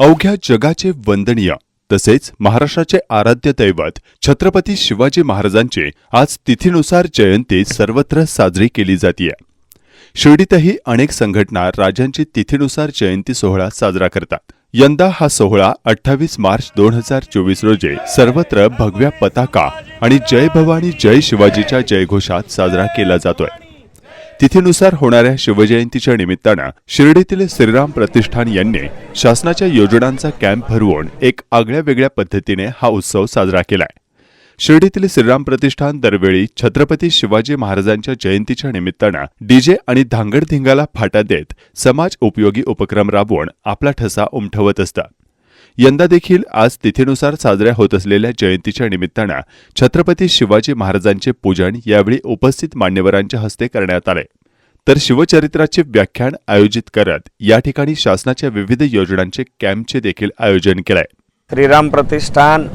अवघ्या जगाचे वंदनीय तसेच महाराष्ट्राचे आराध्य दैवत छत्रपती शिवाजी महाराजांची आज तिथीनुसार जयंती सर्वत्र साजरी केली जाते शिर्डीतही अनेक संघटना राजांची तिथीनुसार जयंती सोहळा साजरा करतात. यंदा हा सोहळा अठ्ठावीस मार्च दोन हजार चोवीस रोजी सर्वत्र भगव्या पताका आणि जय भवानी जय शिवाजीच्या जयघोषात साजरा केला जातोय. तिथीनुसार होणाऱ्या शिवजयंतीच्या निमित्तानं शिर्डीतील श्रीराम प्रतिष्ठान यांनी शासनाच्या योजनांचा कॅम्प भरवून एक आगळ्या वेगळ्या पद्धतीने हा उत्सव साजरा केलाय. शिर्डीतील श्रीराम प्रतिष्ठान दरवेळी छत्रपती शिवाजी महाराजांच्या जयंतीच्या निमित्तानं डीजे आणि धांगडधिंगाला फाटा देत समाज उपयोगी उपक्रम राबवून आपला ठसा उमठवत असतात यंदा देखील आज तिथीनुसार साजऱ्या होत असलेल्या जयंतीच्या निमित्तानं छत्रपती शिवाजी महाराजांचे पूजन यावेळी उपस्थित मान्यवरांच्या हस्ते करण्यात आले. तर शिवचरित्राचे व्याख्यान आयोजित करत या ठिकाणी शासनाच्या विविध योजनांचे कॅम्पचे देखील आयोजन केलंय. श्रीराम प्रतिष्ठान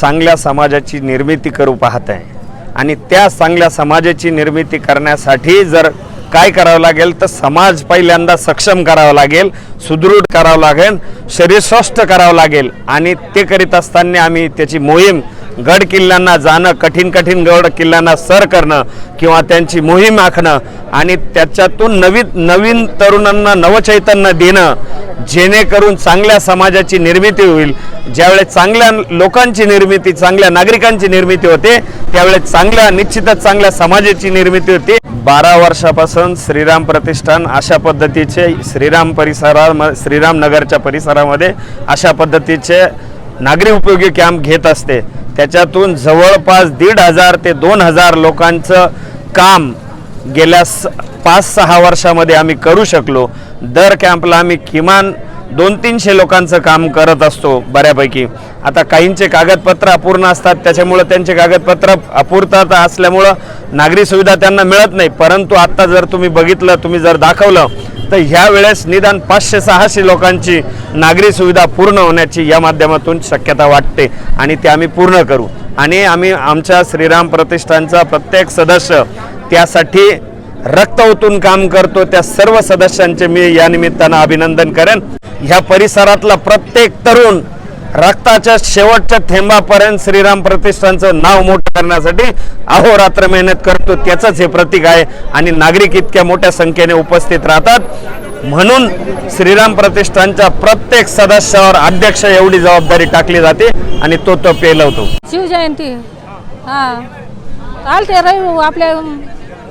चांगल्या समाजाची निर्मिती करू पाहत आहे. आणि त्या चांगल्या समाजाची निर्मिती करण्यासाठी जर काय करावं लागेल? तर समाज पहिल्यांदा सक्षम करावा लागेल सुदृढ करावं लागेल शरीर स्वस्थ करावं लागेल. आणि ते करीत असताना आम्ही त्याची मोहीम गड किल्ल्यांना जाणं कठीण कठीण गड किल्ल्यांना सर करणं किंवा त्यांची मोहीम आखणं आणि त्याच्यातून नवीन नवीन तरुणांना नवचैतन्य देणं जेणेकरून चांगल्या समाजाची निर्मिती होईल. ज्यावेळेस चांगल्या लोकांची निर्मिती चांगल्या नागरिकांची निर्मिती होते त्यावेळेस चांगल्या निश्चितच चांगल्या समाजाची निर्मिती होते. बारा वर्षापासून श्रीराम प्रतिष्ठान अशा पद्धतीचे श्रीराम परिसरा श्रीराम नगरच्या परिसरामध्ये अशा पद्धतीचे नागरी उपयोगी कॅम्प घेत असते. त्याच्यातून जवळपास दीड हजार ते दोन हजार लोकांचं काम गेल्या स पाच सहा वर्षामध्ये आम्ही करू शकलो. दर कॅम्पला आम्ही किमान दोन तीनशे लोकांचं काम करत असतो बऱ्यापैकी. आता काहींचे कागदपत्र अपूर्ण असतात त्याच्यामुळं त्यांचे कागदपत्र अपूर्तता असल्यामुळं नागरी सुविधा त्यांना मिळत नाही. परंतु आत्ता जर तुम्ही बघितलं तुम्ही जर दाखवलं तर ह्या वेळेस निदान पाचशे सहाशे लोकांची नागरी सुविधा पूर्ण होण्याची या माध्यमातून शक्यता वाटते आणि ते आम्ही पूर्ण करू. आणि आम्ही आमच्या श्रीराम प्रतिष्ठानचा प्रत्येक सदस्य त्यासाठी रक्त ओतून काम करतो त्या सर्व सदस्यांचे मी या निमित्तानं अभिनंदन करेन. ह्या परिसरातला प्रत्येक तरुण रक्ताच्या शेवटच्या थेंबापर्यंत श्रीराम प्रतिष्ठानचं नाव मोठं करण्यासाठी अहोरात्र मेहनत करतो त्याचंच हे प्रतीक आहे आणि नागरिक इतक्या मोठ्या संख्येने उपस्थित राहतात. म्हणून श्रीराम प्रतिष्ठानच्या प्रत्येक सदस्यावर अध्यक्ष एवढी जबाबदारी टाकली जाते आणि तो तो पेलवतो. शिवजयंती. हां. चालते रवी आपल्या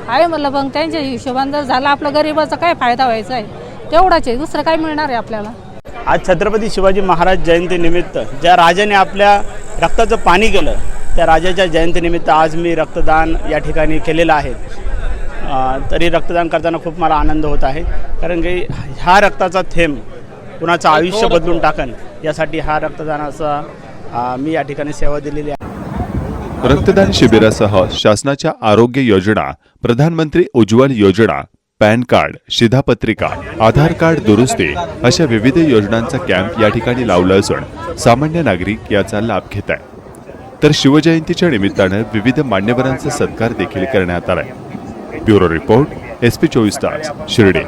आहे म्हटलं मग त्यांच्या हिशोबाने जर झालं आपलं गरिबाचा काय फायदा व्हायचा आहे? तेवढाच आहे दुसरं काय मिळणार आहे आपल्याला? आज छत्रपती शिवाजी महाराज जयंतीनिमित्त ज्या राजाने आपल्या रक्ताचं पाणी केलं त्या राजाच्या जयंतीनिमित्त आज मी रक्तदान या ठिकाणी केलेलं आहे. तरी रक्तदान करताना खूप मला आनंद होत आहे. कारण की ह्या रक्ताचा थेंब कुणाचं आयुष्य बदलून टाकन यासाठी हा रक्तदानाचा मी या ठिकाणी सेवा दिलेली आहे. रक्तदान शिबिरासह शासनाच्या आरोग्य योजना प्रधानमंत्री उज्ज्वल योजना पॅन कार्ड शिधापत्रिका आधार कार्ड दुरुस्ती अशा विविध योजनांचा कॅम्प या ठिकाणी लावला असून सामान्य नागरिक याचा लाभ घेत आहे तर शिवजयंतीच्या निमित्तानं विविध मान्यवरांचा सत्कार देखील करण्यात आलाय. ब्युरो रिपोर्ट एस पी चोवीस तास शिर्डी.